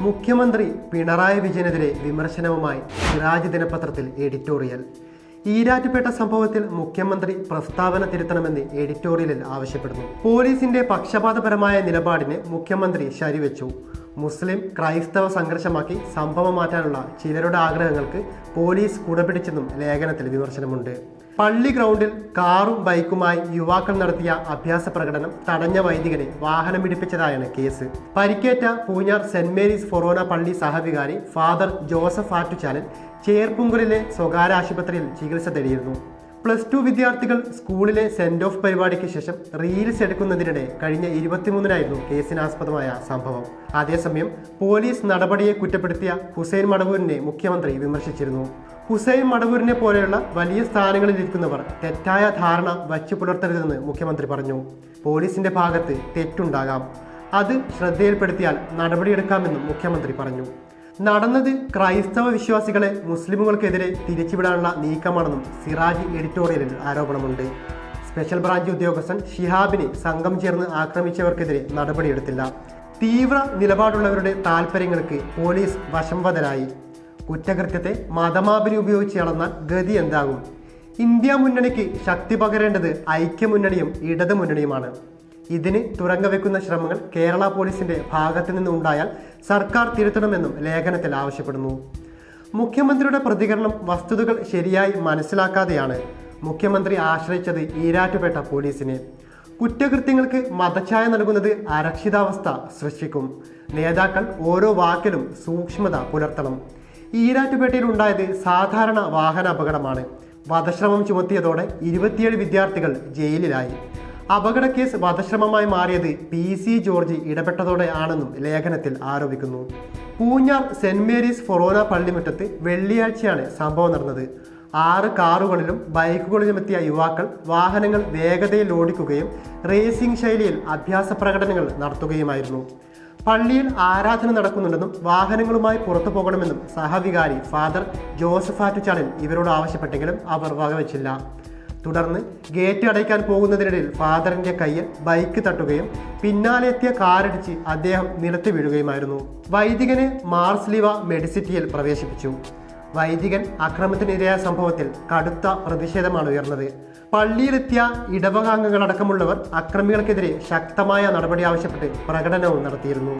മുഖ്യമന്ത്രി പിണറായി വിജയനെതിരെ വിമർശനവുമായി സിറാജ് ദിനപത്രത്തിൽ എഡിറ്റോറിയൽ. ഈരാറ്റുപേട്ട സംഭവത്തിൽ മുഖ്യമന്ത്രി പ്രസ്താവന തിരുത്തണമെന്ന് എഡിറ്റോറിയലിൽ ആവശ്യപ്പെടുന്നു. പോലീസിന്റെ പക്ഷപാതപരമായ നിലപാടിന് മുഖ്യമന്ത്രി ശരിവെച്ചു. മുസ്ലിം ക്രൈസ്തവ സംഘർഷമാക്കി സംഭവം മാറ്റാനുള്ള ചിലരുടെ ആഗ്രഹങ്ങൾക്ക് പോലീസ് കുടപിടിച്ചെന്നും ലേഖനത്തിൽ വിമർശനമുണ്ട്. പള്ളി ഗ്രൗണ്ടിൽ കാറും ബൈക്കുമായി യുവാക്കൾ നടത്തിയ അഭ്യാസ പ്രകടനം തടഞ്ഞ വൈദികനെ വാഹനം പിടിപ്പിച്ചതായാണ് കേസ്. പരിക്കേറ്റ പൂഞ്ഞാർ സെന്റ് മേരീസ് ഫൊറോന പള്ളി സഹവികാരി ഫാദർ ജോസഫ് ആറ്റുചാലൻ ചേർപ്പുങ്കുലിലെ സ്വകാര്യ ആശുപത്രിയിൽ ചികിത്സ തേടിയിരുന്നു. പ്ലസ് ടു വിദ്യാർത്ഥികൾ സ്കൂളിലെ സെൻഡ് ഓഫ് പരിപാടിക്ക് ശേഷം റീൽസ് എടുക്കുന്നതിനിടെ കഴിഞ്ഞ ഇരുപത്തിമൂന്നിനായിരുന്നു കേസിനാസ്പദമായ സംഭവം. അതേസമയം പോലീസ് നടപടിയെ കുറ്റപ്പെടുത്തിയ ഹുസൈൻ മടവൂരിനെ മുഖ്യമന്ത്രി വിമർശിച്ചിരുന്നു. ഹുസൈൻ മടവൂരിനെ പോലെയുള്ള വലിയ സ്ഥാനങ്ങളിൽ ഇരിക്കുന്നവർ തെറ്റായ ധാരണ വച്ചു പുലർത്തരുതെന്ന് മുഖ്യമന്ത്രി പറഞ്ഞു. പോലീസിന്റെ ഭാഗത്ത് തെറ്റുണ്ടാകാം. അത് ശ്രദ്ധയിൽപ്പെടുത്തിയാൽ നടപടിയെടുക്കാമെന്നും മുഖ്യമന്ത്രി പറഞ്ഞു. നടന്നത് ക്രൈസ്തവ വിശ്വാസികളെ മുസ്ലിമുകൾക്കെതിരെ തിരിച്ചുവിടാനുള്ള നീക്കമാണെന്നും സിറാജ് എഡിറ്റോറിയലിൽ ആരോപണമുണ്ട്. സ്പെഷ്യൽ ബ്രാഞ്ച് ഉദ്യോഗസ്ഥൻ ഷിഹാബിനെ സംഘം ചേർന്ന് ആക്രമിച്ചവർക്കെതിരെ നടപടിയെടുത്തില്ല. തീവ്ര നിലപാടുള്ളവരുടെ താൽപ്പര്യങ്ങൾക്ക് പോലീസ് വശംവദരായി കുറ്റകൃത്യത്തെ മതമാപിനി ഉപയോഗിച്ച് അളന്നാൽ ഗതി എന്താകും? ഇന്ത്യ മുന്നണിക്ക് ശക്തി പകരേണ്ടത് ഐക്യമുന്നണിയും ഇടതു മുന്നണിയുമാണ് ഇതിന് തുറങ്കവെക്കുന്ന ശ്രമങ്ങൾ കേരള പോലീസിന്റെ ഭാഗത്തു നിന്ന് ഉണ്ടായാൽ സർക്കാർ തിരുത്തണമെന്നും ലേഖനത്തിൽ ആവശ്യപ്പെടുന്നു. മുഖ്യമന്ത്രിയുടെ പ്രതികരണം വസ്തുതകൾ ശരിയായി മനസ്സിലാക്കാതെയാണ് മുഖ്യമന്ത്രി ആശ്രയിച്ചത് ഈരാറ്റുപേട്ട പോലീസിനെ. കുറ്റകൃത്യങ്ങൾക്ക് മതഛായ നൽകുന്നത് അരക്ഷിതാവസ്ഥ സൃഷ്ടിക്കും. നേതാക്കൾ ഓരോ വാക്കിലും സൂക്ഷ്മത പുലർത്തണം. ഈരാറ്റുപേട്ടയിൽ ഉണ്ടായത് സാധാരണ വാഹന അപകടമാണ് വധശ്രമം ചുമത്തിയതോടെ ഇരുപത്തിയേഴ് വിദ്യാർത്ഥികൾ ജയിലിലായി. അപകട കേസ് വധശ്രമമായി മാറിയത് പി സി ജോർജ് ഇടപെട്ടതോടെ ആണെന്നും ലേഖനത്തിൽ ആരോപിക്കുന്നു. പൂഞ്ഞാർ സെന്റ് മേരീസ് ഫൊറോന പള്ളിമുറ്റത്ത് വെള്ളിയാഴ്ചയാണ് സംഭവം നടന്നത്. ആറ് കാറുകളിലും ബൈക്കുകളിലും എത്തിയ യുവാക്കൾ വാഹനങ്ങൾ വേഗതയിൽ ഓടിക്കുകയും റേസിംഗ് ശൈലിയിൽ അഭ്യാസ പ്രകടനങ്ങൾ നടത്തുകയുമായിരുന്നു. പള്ളിയിൽ ആരാധന നടക്കുന്നുണ്ടെന്നും വാഹനങ്ങളുമായി പുറത്തു പോകണമെന്നും സഹവികാരി ഫാദർ ജോസഫ് ആറ്റുചാലൻ ഇവരോട് ആവശ്യപ്പെട്ടെങ്കിലും അവർ വകവച്ചില്ല. തുടർന്ന് ഗേറ്റ് അടയ്ക്കാൻ പോകുന്നതിനിടയിൽ ഫാദറിന്റെ കയ്യിൽ ബൈക്ക് തട്ടുകയും പിന്നാലെ എത്തിയ കാറിടിച്ച് അദ്ദേഹം നിലത്ത് വീഴുകയുമായിരുന്നു. വൈദികനെ മാർസ്ലിവ മെഡിസിറ്റിയിൽ പ്രവേശിപ്പിച്ചു. വൈദികൻ അക്രമത്തിനിരയായ സംഭവത്തിൽ കടുത്ത പ്രതിഷേധമാണ് ഉയർന്നത്. പള്ളിയിലെത്തിയ ഇടവകാംഗങ്ങളടക്കമുള്ളവർ അക്രമികൾക്കെതിരെ ശക്തമായ നടപടി ആവശ്യപ്പെട്ട് പ്രകടനവും നടത്തിയിരുന്നു.